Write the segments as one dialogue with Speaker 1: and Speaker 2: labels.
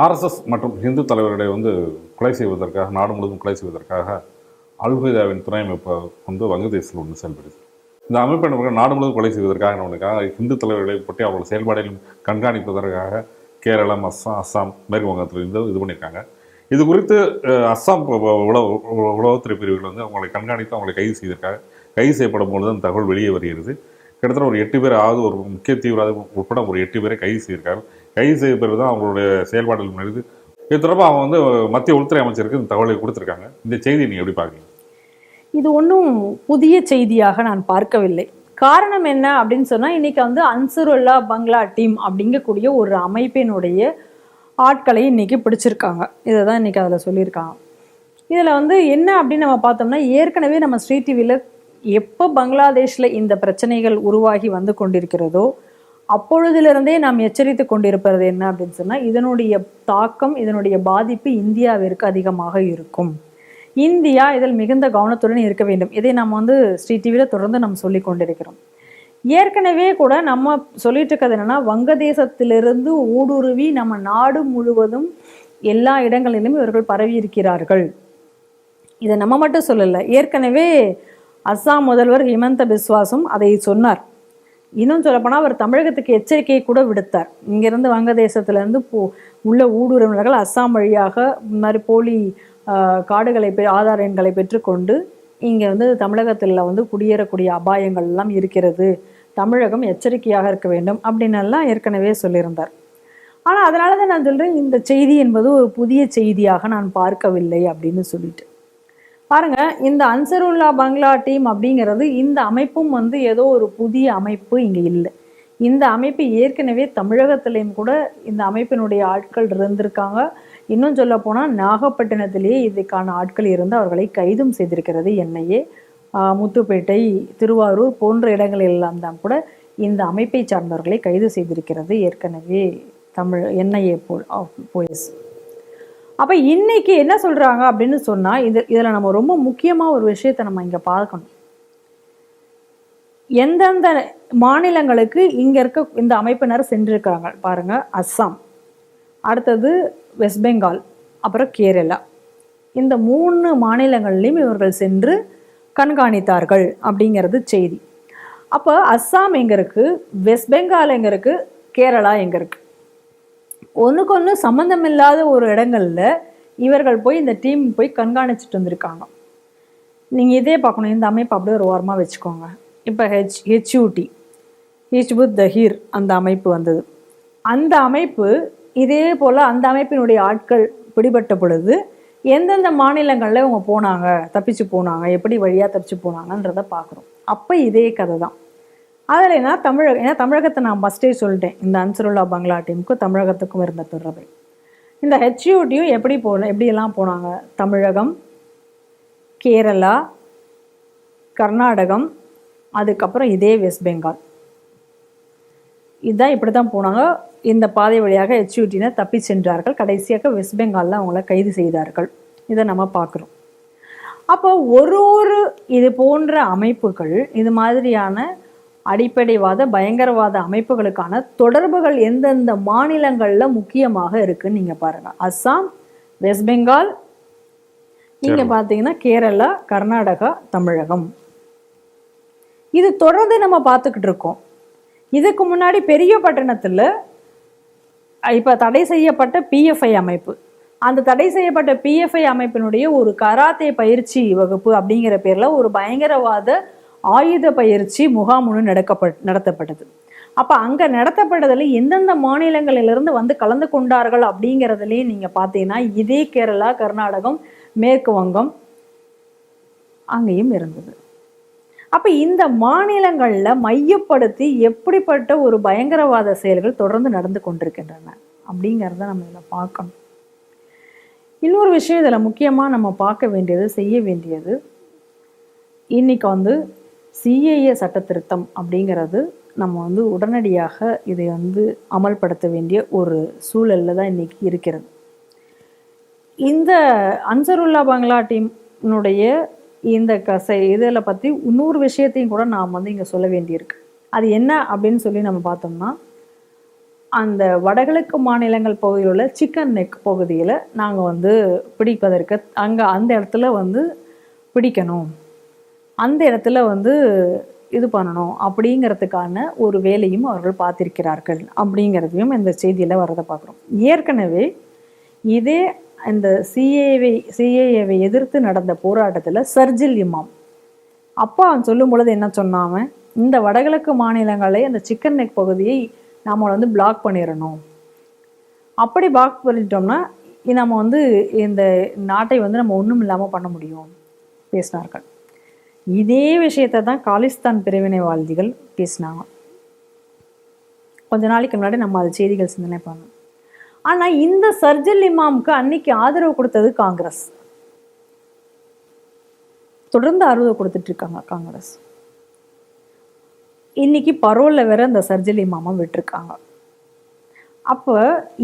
Speaker 1: RSS மற்றும் ஹிந்து தலைவர்களை வந்து கொலை செய்வதற்காக நாடு முழுவதும் கொலை செய்வதற்காக அல்கொய்தாவின் துணை அமைப்பு வந்து வங்கதேசத்தில் ஒன்று செயல்படுது. இந்த அமைப்பு என்ன நாடு முழுவதும் கொலை செய்வதற்காக ஒன்றுக்காக ஹிந்து தலைவர்களை பற்றி அவர்கள் செயல்பாடுகளும் கண்காணிப்பதற்காக கேரளம் அஸ்ஸாம் அஸ்ஸாம் மேற்கு வங்கத்தில் இருந்து இது பண்ணியிருக்காங்க. இது குறித்து அஸ்ஸாம் உளவு உளவுத்துறை பிரிவுகள் வந்து அவங்களை கண்காணித்து அவங்களை கைது செய்திருக்காங்க. கைது செய்யப்படும் பொழுது அந்த தகவல் வெளியே வருகிறது. கிட்டத்தட்ட ஒரு எட்டு பேர் ஆகுது ஒரு முக்கிய தீவிரவாதி உட்பட ஒரு எட்டு பேரை கைது செய்திருக்காங்க. கைது செய்த பிறகு தான் அவங்களுடைய செயல்பாடுகள் மீது இது தொடர்பாக அவங்க வந்து மத்திய உள்துறை அமைச்சருக்கு இந்த தகவலை கொடுத்துருக்காங்க. இந்த செய்தியை நீங்கள் எப்படி பார்க்குறீங்க?
Speaker 2: இது ஒன்றும் புதிய செய்தியாக நான் பார்க்கவில்லை. காரணம் என்ன அப்படின்னு சொன்னால் இன்னைக்கு வந்து அன்சருல்லா பங்களா டீம் அப்படிங்கக்கூடிய ஒரு அமைப்பினுடைய ஆட்களை இன்னைக்கு பிடிச்சிருக்காங்க. இதை தான் இன்னைக்கு அதில் சொல்லியிருக்காங்க. இதில் வந்து என்ன அப்படின்னு நம்ம பார்த்தோம்னா ஏற்கனவே நம்ம ஸ்ரீ டிவியில் எப்போ பங்களாதேஷில் இந்த பிரச்சனைகள் உருவாகி வந்து கொண்டிருக்கிறதோ அப்பொழுதிலிருந்தே நாம் எச்சரித்து கொண்டிருப்பது என்ன அப்படின்னு சொன்னால் இதனுடைய தாக்கம் இதனுடைய பாதிப்பு இந்தியாவிற்கு அதிகமாக இருக்கும். இந்தியா இதில் மிகுந்த கவனத்துடன் இருக்க வேண்டும். இதை நம்ம வந்து ஸ்ரீ டிவியில் தொடர்ந்து நம்ம சொல்லி கொண்டிருக்கிறோம். ஏற்கனவே கூட நம்ம சொல்லிட்டு இருக்கிறது என்னென்னா வங்கதேசத்திலிருந்து ஊடுருவி நம்ம நாடு முழுவதும் எல்லா இடங்களிலும் இவர்கள் பரவி இருக்கிறார்கள். இதை நம்ம மட்டும் சொல்லலை. ஏற்கனவே அஸ்ஸாம் முதல்வர் ஹிமந்த பிஸ்வாசும் அதை சொன்னார். இன்னும் சொல்லப்போனால் அவர் தமிழகத்துக்கு எச்சரிக்கையை கூட விடுத்தார். இங்கேருந்து வங்கதேசத்துலேருந்து போ உள்ள ஊடுருவினர்கள் அஸ்ஸாம் வழியாக இந்த மாதிரி போலி காடுகளை பெ ஆதார எண்களை பெற்றுக்கொண்டு இங்கே வந்து தமிழகத்தில் வந்து குடியேறக்கூடிய அபாயங்கள் எல்லாம் இருக்கிறது. தமிழகம் எச்சரிக்கையாக இருக்க வேண்டும் அப்படின்னெல்லாம் ஏற்கனவே சொல்லியிருந்தார். ஆனால் அதனால தான் நான் சொல்கிறேன் இந்த செய்தி என்பது ஒரு புதிய செய்தியாக நான் பார்க்கவில்லை அப்படின்னு சொல்லிட்டு. பாருங்க இந்த அன்சருல்லா பங்களா டீம் அப்படிங்கிறது இந்த அமைப்பும் வந்து ஏதோ ஒரு புதிய அமைப்பு இங்கே இல்லை. இந்த அமைப்பு ஏற்கனவே தமிழகத்திலையும் கூட இந்த அமைப்பினுடைய ஆட்கள் இருந்திருக்காங்க. இன்னும் சொல்ல போனால் நாகப்பட்டினத்திலேயே இதுக்கான ஆட்கள் இருந்து அவர்களை கைதும் செய்திருக்கிறது என்னையே. முத்துப்பேட்டை திருவாரூர் போன்ற இடங்களில் தான் கூட இந்த அமைப்பை சார்ந்தவர்களை கைது செய்திருக்கிறது ஏற்கனவே தமிழ் என்ஐஏ போ போலீஸ். அப்போ இன்னைக்கு என்ன சொல்கிறாங்க அப்படின்னு சொன்னால் இது இதில் நம்ம ரொம்ப முக்கியமாக ஒரு விஷயத்தை நம்ம இங்கே பார்க்கணும். எந்தெந்த மாநிலங்களுக்கு இங்கே இருக்க இந்த அமைப்பினர் சென்றிருக்கிறாங்க பாருங்கள் அஸ்ஸாம். அடுத்தது வெஸ்ட் பெங்கால் அப்புறம் கேரளா. இந்த மூணு மாநிலங்கள்லையும் இவர்கள் சென்று கண்காணித்தார்கள் அப்படிங்கிறது செய்தி. அப்போ அஸ்ஸாம் எங்கே இருக்குது வெஸ்ட் பெங்கால் எங்கே இருக்குது கேரளா எங்கே இருக்குது ஒன்றுக்கு ஒன்று சம்மந்தமில்லாத ஒரு இடங்களில் இவர்கள் போய் இந்த டீம் போய் கண்காணிச்சுட்டு வந்திருக்காங்க. நீங்கள் இதே பார்க்கணும். இந்த அமைப்பு அப்படியே ஒரு ஓரமாக வச்சுக்கோங்க. இப்போ ஹெச் ஹெச்யூடி ஹிச்புத் தஹீர் அந்த அமைப்பு வந்தது. அந்த அமைப்பு இதே போல் அந்த அமைப்பினுடைய ஆட்கள் பிடிபட்ட பொழுது எந்தெந்த மாநிலங்களில் இவங்க போனாங்க தப்பிச்சு போனாங்க எப்படி வழியாக தப்பிச்சு போனாங்கன்றதை பார்க்குறோம் அப்போ இதே கதை தான் அதில் என்ன தமிழக ஏன்னா தமிழகத்தை நான் ஃபஸ்ட்டே சொல்லிட்டேன். இந்த அன்சருல்லா பங்களா டீமுக்கும் தமிழகத்துக்கும் இருந்த தொடர்பை. இந்த ஹெச்யூடியும் எப்படி போன எப்படியெல்லாம் போனாங்க? தமிழகம் கேரளா கர்நாடகம் அதுக்கப்புறம் இதே வெஸ்ட் பெங்கால் இதுதான் இப்படி தான் போனாங்க. இந்த பாதை வழியாக ஹெச்யூட்டினை தப்பி சென்றார்கள். கடைசியாக வெஸ்ட் பெங்காலில் அவங்கள கைது செய்தார்கள். இதை நம்ம பார்க்குறோம். அப்போ ஒரு ஒரு இது போன்ற அமைப்புகள் இது மாதிரியான அடிப்படைவாத பயங்கரவாத அமைப்புகளுக்கான தொடர்புகள் எந்தெந்த மாநிலங்களில் முக்கியமாக இருக்குன்னு நீங்கள் பாருங்கள் அஸ்ஸாம் வெஸ்ட் பெங்கால் இங்கே பார்த்தீங்கன்னா கேரளா கர்நாடகா தமிழகம். இது தொடர்ந்து நம்ம பார்த்துக்கிட்டு இருக்கோம். இதுக்கு முன்னாடி பெரிய பட்டணத்தில் இப்போ தடை செய்யப்பட்ட பிஎஃப்ஐ அமைப்பு. அந்த தடை செய்யப்பட்ட பிஎஃப்ஐ அமைப்பினுடைய ஒரு கராத்தே பயிற்சி வகுப்பு அப்படிங்கிற பேரில் ஒரு பயங்கரவாத ஆயுத பயிற்சி முகாம் ஒன்று நடக்கப்பட் நடத்தப்பட்டது. அப்போ அங்கே நடத்தப்பட்டதில் எந்தெந்த மாநிலங்களிலிருந்து வந்து கலந்து கொண்டார்கள் அப்படிங்கிறதுலையும் நீங்கள் பார்த்தீங்கன்னா இதே கேரளா கர்நாடகம் மேற்கு வங்கம் அங்கேயும் இருந்தது. அப்போ இந்த மாநிலங்களில் மையப்படுத்தி எப்படிப்பட்ட ஒரு பயங்கரவாத செயல்கள் தொடர்ந்து நடந்து கொண்டிருக்கின்றன அப்படிங்கிறத நம்ம இதில் பார்க்கணும். இன்னொரு விஷயம் இதில் முக்கியமாக நம்ம பார்க்க வேண்டியது செய்ய வேண்டியது இன்னைக்கு வந்து சிஏஏ சட்ட திருத்தம் அப்படிங்கிறது நம்ம வந்து உடனடியாக இதை வந்து அமல்படுத்த வேண்டிய ஒரு சூழலில் தான் இன்றைக்கி இருக்கிறது. இந்த அன்சருல்லா பங்களா டீம்னுடைய இந்த கசை இதில் பற்றி இன்னொரு விஷயத்தையும் கூட நாம் வந்து இங்கே சொல்ல வேண்டியிருக்கு. அது என்ன அப்படின்னு சொல்லி நம்ம பார்த்தோம்னா அந்த வடகிழக்கு மாநிலங்கள் பகுதியில் உள்ள சிக்கன் நெக் பகுதியில் நாங்கள் வந்து பிடிப்பதற்கு அங்கே அந்த இடத்துல வந்து பிடிக்கணும். அந்த இடத்துல வந்து இது பண்ணணும் அப்படிங்கிறதுக்கான ஒரு வேலையும் அவர்கள் பார்த்திருக்கிறார்கள் அப்படிங்கிறதையும் இந்த செய்தியில் வரதை பார்க்குறோம். ஏற்கனவே இதே இந்த சிஏவை சிஏஏவை எதிர்த்து நடந்த போராட்டத்தில் சர்ஜில் இமாம். அப்பா அவன் சொல்லும் பொழுது என்ன சொன்னாவன் இந்த வடகிழக்கு மாநிலங்களை அந்த சிக்கன் நெக் பகுதியை நாம் வந்து பிளாக் பண்ணிடணும். அப்படி பிளாக் பண்ணிட்டோம்னா நம்ம வந்து இந்த நாட்டை வந்து நம்ம ஒன்றும் இல்லாமல் பண்ண முடியும் பேசினார்கள். இதே விஷயத்தை தான் காலிஸ்தான் பிரிவினைவாதிகள் பேசினாங்க. கொஞ்ச நாளைக்கு முன்னாடி நம்ம அது செய்திகள் சிந்தனை பண்ணோம். ஆனா இந்த சர்ஜல் இமாமுக்கு அன்னைக்கு ஆதரவு கொடுத்தது காங்கிரஸ். தொடர்ந்து ஆதரவு கொடுத்துட்டு இருக்காங்க காங்கிரஸ். இன்னைக்கு பரோலில் வேற இந்த சர்ஜல் இமாமை விட்டுருக்காங்க. அப்போ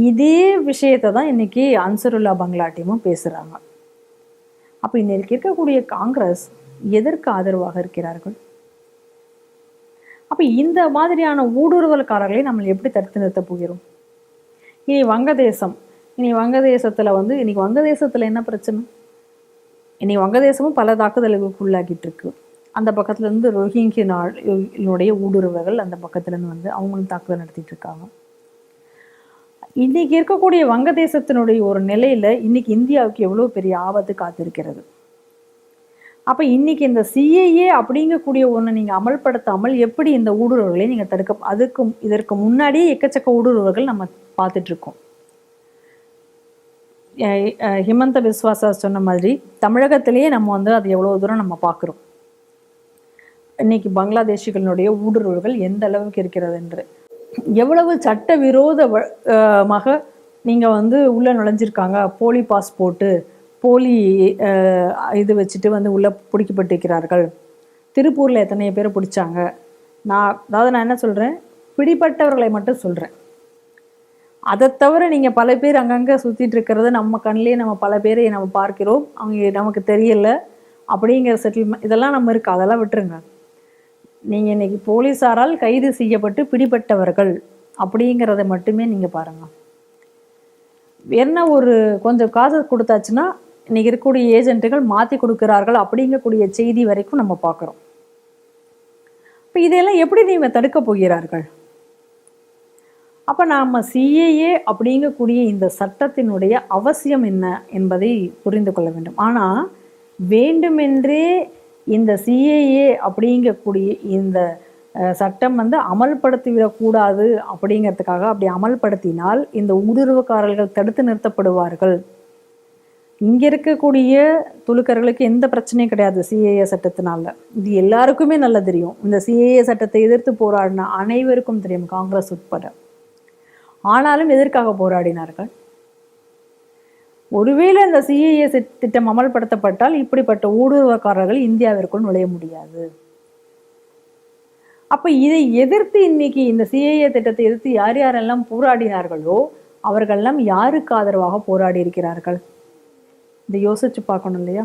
Speaker 2: இதே விஷயத்தை தான் இன்னைக்கு அன்சருல்லா பங்களா டீமும் பேசுறாங்க. அப்போ இன்னைக்கு இருக்கக்கூடிய காங்கிரஸ் எதற்கு ஆதரவாக இருக்கிறார்கள்? அப்போ இந்த மாதிரியான ஊடுருவல்காரர்களை நம்ம எப்படி தடுத்து நிறுத்தப் போகிறோம்? இனி வங்கதேசம். இனி வங்கதேசத்துல வந்து இன்னைக்கு வங்கதேசத்துல என்ன பிரச்சனை? இனி வங்கதேசமும் பல தாக்குதலுக்கு உள்ளாகிட்டு இருக்கு. அந்த பக்கத்துல இருந்து ரோஹிங்கி நாடுடைய ஊடுருவர்கள் அந்த பக்கத்துல இருந்து வந்து அவங்களும் தாக்குதல் நடத்திட்டு இருக்காங்க. இன்னைக்கு இருக்கக்கூடிய வங்கதேசத்தினுடைய ஒரு நிலையில இன்னைக்கு இந்தியாவுக்கு எவ்வளவு பெரிய ஆபத்து காத்திருக்கிறது? அப்ப இன்னைக்கு இந்த சிஏஏ அப்படிங்கக்கூடிய ஒன்று நீங்க அமல்படுத்தாமல் எப்படி இந்த ஊடுருவல்களை நீங்க தடுக்க அதுக்கும் இதற்கு முன்னாடியே எக்கச்சக்க ஊடுருவல்கள் நம்ம பார்த்துட்ருக்கோம் ஹிமந்த விஸ்வாசா சொன்ன மாதிரி தமிழகத்திலேயே நம்ம வந்து அது எவ்வளவு தூரம் நம்ம பார்க்குறோம். இன்னைக்கு பங்களாதேஷிகளினுடைய ஊடுருவல்கள் எந்த அளவுக்கு இருக்கிறது என்று. எவ்வளவு சட்ட விரோத வ- அஹ் மாக நீங்க வந்து உள்ள நுழைஞ்சிருக்காங்க? போலி பாஸ்போர்ட்டு போலி இது வச்சுட்டு வந்து உள்ளே பிடிக்கப்பட்டிருக்கிறார்கள். திருப்பூரில் எத்தனை பேர் பிடிச்சாங்க. நான் அதாவது நான் என்ன சொல்கிறேன் பிடிப்பட்டவர்களை மட்டும் சொல்கிறேன் அதை தவிர நீங்கள் பல பேர் அங்கங்கே சுற்றிட்டு நம்ம கண்ணிலே நம்ம பல பேரை நம்ம பார்க்கிறோம். அவங்க நமக்கு தெரியல. அப்படிங்கிற செட்டில்மெண்ட் இதெல்லாம் நம்ம இருக்கு? அதெல்லாம் விட்டுருங்க. நீங்கள் இன்றைக்கி போலீஸாரால் கைது செய்யப்பட்டு பிடிபட்டவர்கள் அப்படிங்கிறத மட்டுமே நீங்கள் பாருங்கள் என்ன ஒரு கொஞ்சம் காசு கொடுத்தாச்சுன்னா இன்னைக்கு இருக்கக்கூடிய ஏஜென்ட்டுகள் மாற்றி கொடுக்கிறார்கள் அப்படிங்கக்கூடிய செய்தி வரைக்கும் நம்ம பார்க்குறோம். இப்போ இதெல்லாம் எப்படி நீங்கள் தடுக்க போகிறார்கள்? அப்போ நாம் சிஏஏ அப்படிங்கக்கூடிய இந்த சட்டத்தினுடைய அவசியம் என்ன என்பதை புரிந்து கொள்ள வேண்டும். ஆனால் வேண்டுமென்றே இந்த சிஏஏ அப்படிங்கக்கூடிய இந்த சட்டம் வந்து அமல்படுத்திவிடக்கூடாது அப்படிங்கிறதுக்காக அப்படி அமல்படுத்தினால் இந்த ஊடுருவக்காரர்கள் தடுத்து நிறுத்தப்படுவார்கள். இங்க இருக்கக்கூடிய துலுக்கர்களுக்கு எந்த பிரச்சனையும் கிடையாது சிஏஏ சட்டத்தினால. இது எல்லாருக்குமே நல்லா தெரியும். இந்த சிஏஏ சட்டத்தை எதிர்த்து போராடின அனைவருக்கும் தெரியும் காங்கிரஸ் உட்பட. ஆனாலும் எதற்காக போராடினார்கள்? ஒருவேளை இந்த சிஏஏ திட்டம் அமல்படுத்தப்பட்டால் இப்படிப்பட்ட ஊடுருவக்காரர்கள் இந்தியாவிற்குள் நுழைய முடியாது. அப்ப இதை எதிர்த்து இன்னைக்கு இந்த சிஏஏ திட்டத்தை எதிர்த்து யார் யாரெல்லாம் போராடினார்களோ அவர்களெல்லாம் யாருக்கு ஆதரவாக போராடி இருக்கிறார்கள்? இதை யோசிச்சு பார்க்கணும் இல்லையா?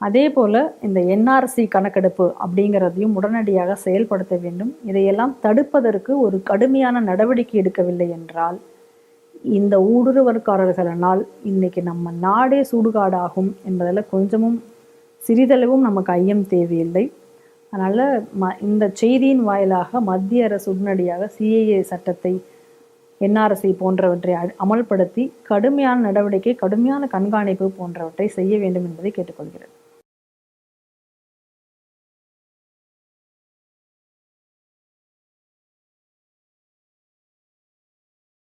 Speaker 2: அதே போல் இந்த என்ஆர்சி கணக்கெடுப்பு அப்படிங்கிறதையும் உடனடியாக செயல்படுத்த வேண்டும். இதையெல்லாம் தடுப்பதற்கு ஒரு கடுமையான நடவடிக்கை எடுக்கவில்லை என்றால் இந்த ஊடுருவற்காரர்களால் இன்னைக்கு நம்ம நாடே சூடுகாடாகும் என்பதில் கொஞ்சமும் சிறிதளவும் நமக்கு ஐயம் தேவையில்லை. அதனால் ம இந்த செய்தியின் வாயிலாக மத்திய அரசு உடனடியாக சிஏஏ சட்டத்தை என்ஆர்சி போன்றவற்றை அமல்படுத்தி கடுமையான நடவடிக்கை கடுமையான கண்காணிப்பு போன்றவற்றை செய்ய வேண்டும் என்பதை கேட்டுக்கொள்கிறது.